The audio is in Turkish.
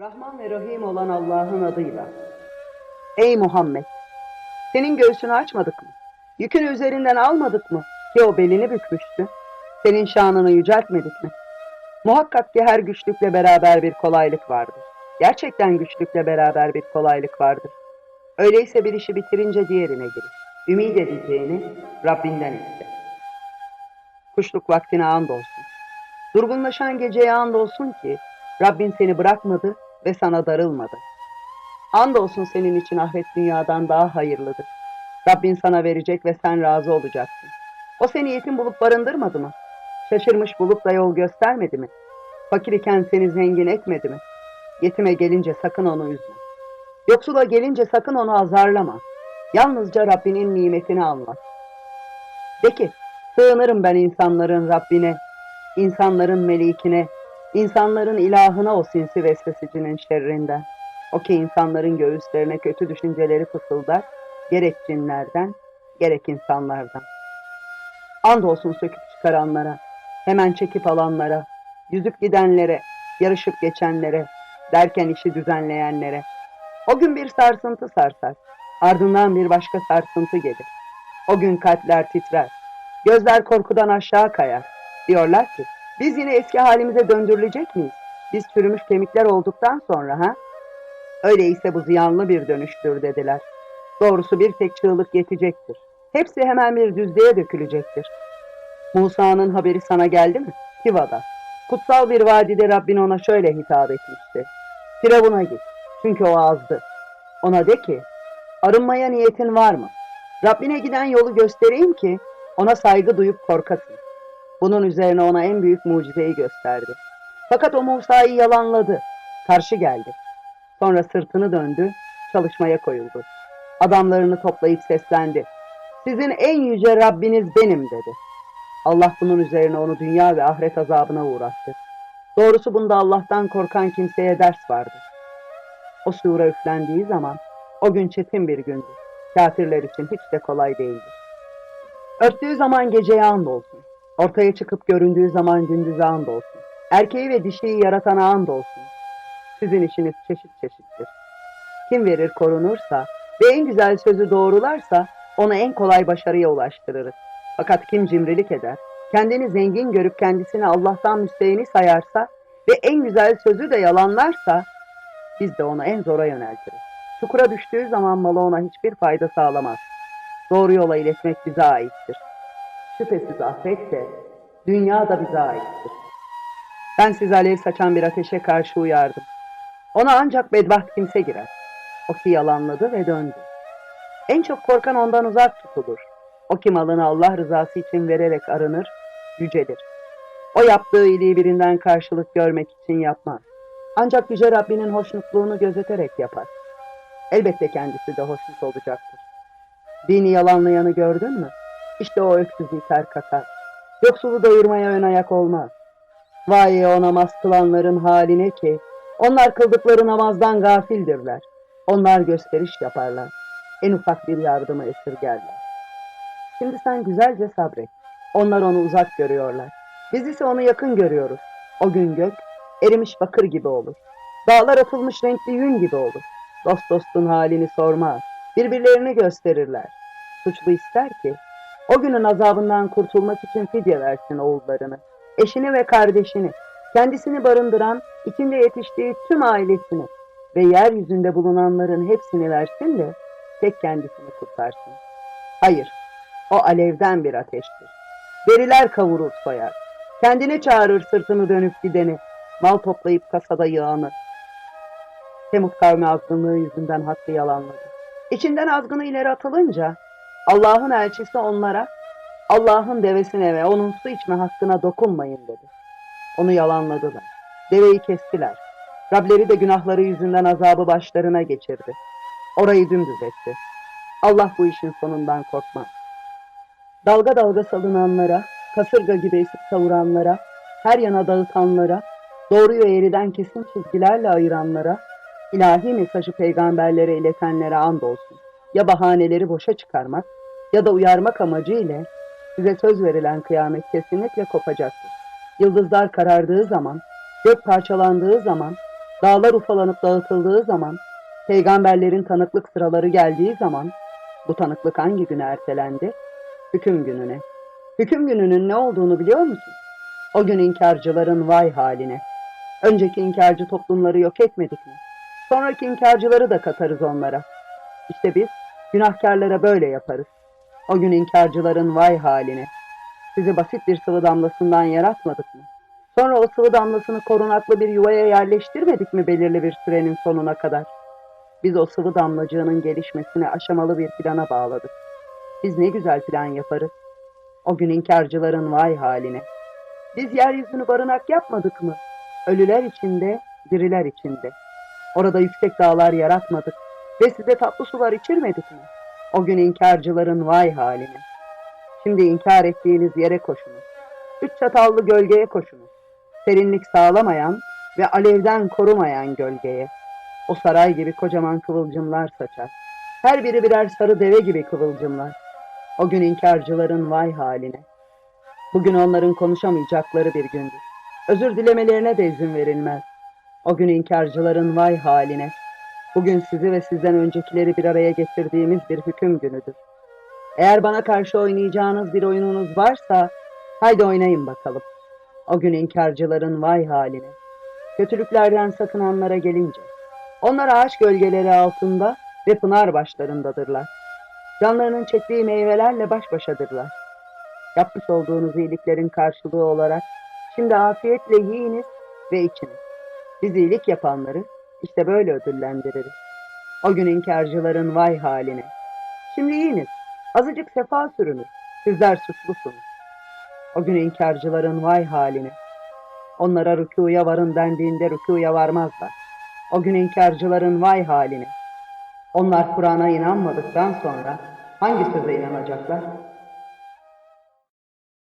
Rahman ve Rahim olan Allah'ın adıyla. Ey Muhammed! Senin göğsünü açmadık mı? Yükünü üzerinden almadık mı? Ki o belini bükmüştü. Senin şanını yüceltmedik mi? Muhakkak ki her güçlükle beraber bir kolaylık vardır. Gerçekten güçlükle beraber bir kolaylık vardır. Öyleyse bir işi bitirince diğerine giriş. Ümid edeceğini Rabbinden iste. Kuşluk vaktine andolsun. Durgunlaşan geceye andolsun ki Rabbin seni bırakmadı ve sana darılmadı. Andolsun senin için ahiret dünyadan daha hayırlıdır. Rabbin sana verecek ve sen razı olacaksın. O seni yetim bulup barındırmadı mı? Şaşırmış bulup da yol göstermedi mi? Fakir iken seni zengin etmedi mi? Yetime gelince sakın onu üzme. Yoksula gelince sakın onu azarlama. Yalnızca Rabbinin nimetini anlat. De ki, sığınırım ben insanların Rabbine, insanların melikine, insanların ilahına o sinsi vesvesecinin şerrinden. O ki insanların göğüslerine kötü düşünceleri fısıldar, gerek cinlerden, gerek insanlardan. Andolsun söküp çıkaranlara, hemen çekip alanlara, yüzüp gidenlere, yarışıp geçenlere, derken işi düzenleyenlere. O gün bir sarsıntı sarsar, ardından bir başka sarsıntı gelir. O gün kalpler titrer, gözler korkudan aşağı kayar. Diyorlar ki, biz yine eski halimize döndürülecek miyiz? Biz çürümüş kemikler olduktan sonra ha? Öyleyse bu ziyanlı bir dönüştür dediler. Doğrusu bir tek çığlık yetecektir. Hepsi hemen bir düzlüğe dökülecektir. Musa'nın haberi sana geldi mi? Hiva'da. Kutsal bir vadide Rabbin ona şöyle hitap etmişti. Firavun'a git. Çünkü o azdı. Ona de ki, arınmaya niyetin var mı? Rabbine giden yolu göstereyim ki ona saygı duyup korkasın. Bunun üzerine ona en büyük mucizeyi gösterdi. Fakat o Musa'yı yalanladı. Karşı geldi. Sonra sırtını döndü, çalışmaya koyuldu. Adamlarını toplayıp seslendi. Sizin en yüce Rabbiniz benim dedi. Allah bunun üzerine onu dünya ve ahiret azabına uğrattı. Doğrusu bunda Allah'tan korkan kimseye ders vardır. O sura üflendiği zaman o gün çetin bir gündür. Kafirler için hiç de kolay değildir. Örttüğü zaman geceye andolsun. Ortaya çıkıp göründüğü zaman gündüze andolsun. Erkeği ve dişiyi yaratana andolsun. Sizin işiniz çeşit çeşittir. Kim verir korunursa ve en güzel sözü doğrularsa onu en kolay başarıya ulaştırırız. Fakat kim cimrilik eder, kendini zengin görüp kendisini Allah'tan müstehini sayarsa ve en güzel sözü de yalanlarsa biz de onu en zora yöneltiriz. Çukura düştüğü zaman malı ona hiçbir fayda sağlamaz. Doğru yola iletmek bize aittir. Şüphesiz ahiret de, dünya da bize aittir. Ben sizi alev saçan bir ateşe karşı uyardım. Ona ancak bedbaht kimse girer. O ki yalanladı ve döndü. En çok korkan ondan uzak tutulur. O ki malını Allah rızası için vererek arınır, yücelir. O yaptığı iyiliği birinden karşılık görmek için yapmaz. Ancak Yüce Rabbinin hoşnutluğunu gözeterek yapar. Elbette kendisi de hoşnut olacaktır. Dini yalanlayanı gördün mü? İşte o öksüz iter kakar. Yoksulu doyurmaya ön ayak olmaz. Vay o namaz kılanların haline ki, onlar kıldıkları namazdan gafildirler. Onlar gösteriş yaparlar. En ufak bir yardımı esirgerler. Şimdi sen güzelce sabret. Onlar onu uzak görüyorlar. Biz ise onu yakın görüyoruz. O gün gök erimiş bakır gibi olur. Dağlar atılmış renkli yün gibi olur. Dost dostun halini sormaz. Birbirlerini gösterirler. Suçlu ister ki o günün azabından kurtulmak için fidye versin oğullarını, eşini ve kardeşini, kendisini barındıran, içinde yetiştiği tüm ailesini ve yeryüzünde bulunanların hepsini versin de tek kendisini kurtarsın. Hayır, o alevden bir ateştir. Deriler kavurur soyar. Kendine çağırır sırtını dönüp gideni, mal toplayıp kasada yığanı. Semut kavmi azgınlığı yüzünden hakkı yalanladı. İçinden azgını ileri atılınca Allah'ın elçisi onlara Allah'ın devesine ve onun su içme hakkına dokunmayın dedi. Onu yalanladılar. Deveyi kestiler. Rableri de günahları yüzünden azabı başlarına geçirdi. Orayı dümdüz etti. Allah bu işin sonundan korkmaz. Dalga dalga salınanlara, kasırga gibi esip savuranlara, her yana dağıtanlara, doğruyu eğriden kesin çizgilerle ayıranlara, ilahi mesajı peygamberlere iletenlere andolsun. Ya bahaneleri boşa çıkarmak ya da uyarmak amacıyla size söz verilen kıyamet kesinlikle kopacaktır. Yıldızlar karardığı zaman, gök parçalandığı zaman, dağlar ufalanıp dağıtıldığı zaman, peygamberlerin tanıklık sıraları geldiği zaman, bu tanıklık hangi güne ertelendi? Hüküm gününe. Hüküm gününün ne olduğunu biliyor musun? O gün inkarcıların vay haline. Önceki inkarcı toplumları yok etmedik mi? Sonraki inkarcıları da katarız onlara. İşte biz günahkarlara böyle yaparız. O gün inkarcıların vay haline. Sizi basit bir sıvı damlasından yaratmadık mı? Sonra o sıvı damlasını korunaklı bir yuvaya yerleştirmedik mi belirli bir sürenin sonuna kadar? Biz o sıvı damlacığının gelişmesini aşamalı bir plana bağladık. Biz ne güzel plan yaparız. O gün inkarcıların vay haline. Biz yeryüzünü barınak yapmadık mı? Ölüler içinde, diriler içinde. Orada yüksek dağlar yaratmadık ve size tatlı sular içirmedik mi? O gün inkarcıların vay haline. Şimdi inkar ettiğiniz yere koşunuz. Üç çatallı gölgeye koşunuz. Serinlik sağlamayan ve alevden korumayan gölgeye. O saray gibi kocaman kıvılcımlar saçar. Her biri birer sarı deve gibi kıvılcımlar. O gün inkarcıların vay haline. Bugün onların konuşamayacakları bir gündür. Özür dilemelerine de izin verilmez. O gün inkarcıların vay haline. Bugün sizi ve sizden öncekileri bir araya getirdiğimiz bir hüküm günüdür. Eğer bana karşı oynayacağınız bir oyununuz varsa, haydi oynayın bakalım. O gün inkarcıların vay haline. Kötülüklerden sakınanlara gelince, onlar ağaç gölgeleri altında ve pınar başlarındadırlar. Canlarının çektiği meyvelerle baş başadırlar. Yapmış olduğunuz iyiliklerin karşılığı olarak şimdi afiyetle yiyiniz ve içiniz. Biz iyilik yapanları işte böyle ödüllendiririz. O gün inkarcıların vay haline. Şimdi yiyiniz, azıcık sefa sürünüz. Sizler suçlusunuz. O gün inkarcıların vay haline. Onlara rükuya varın dendiğinde rükuya varmazlar. O gün inkarcıların vay haline. Onlar Kur'an'a inanmadıktan sonra hangi söze inanacaklar?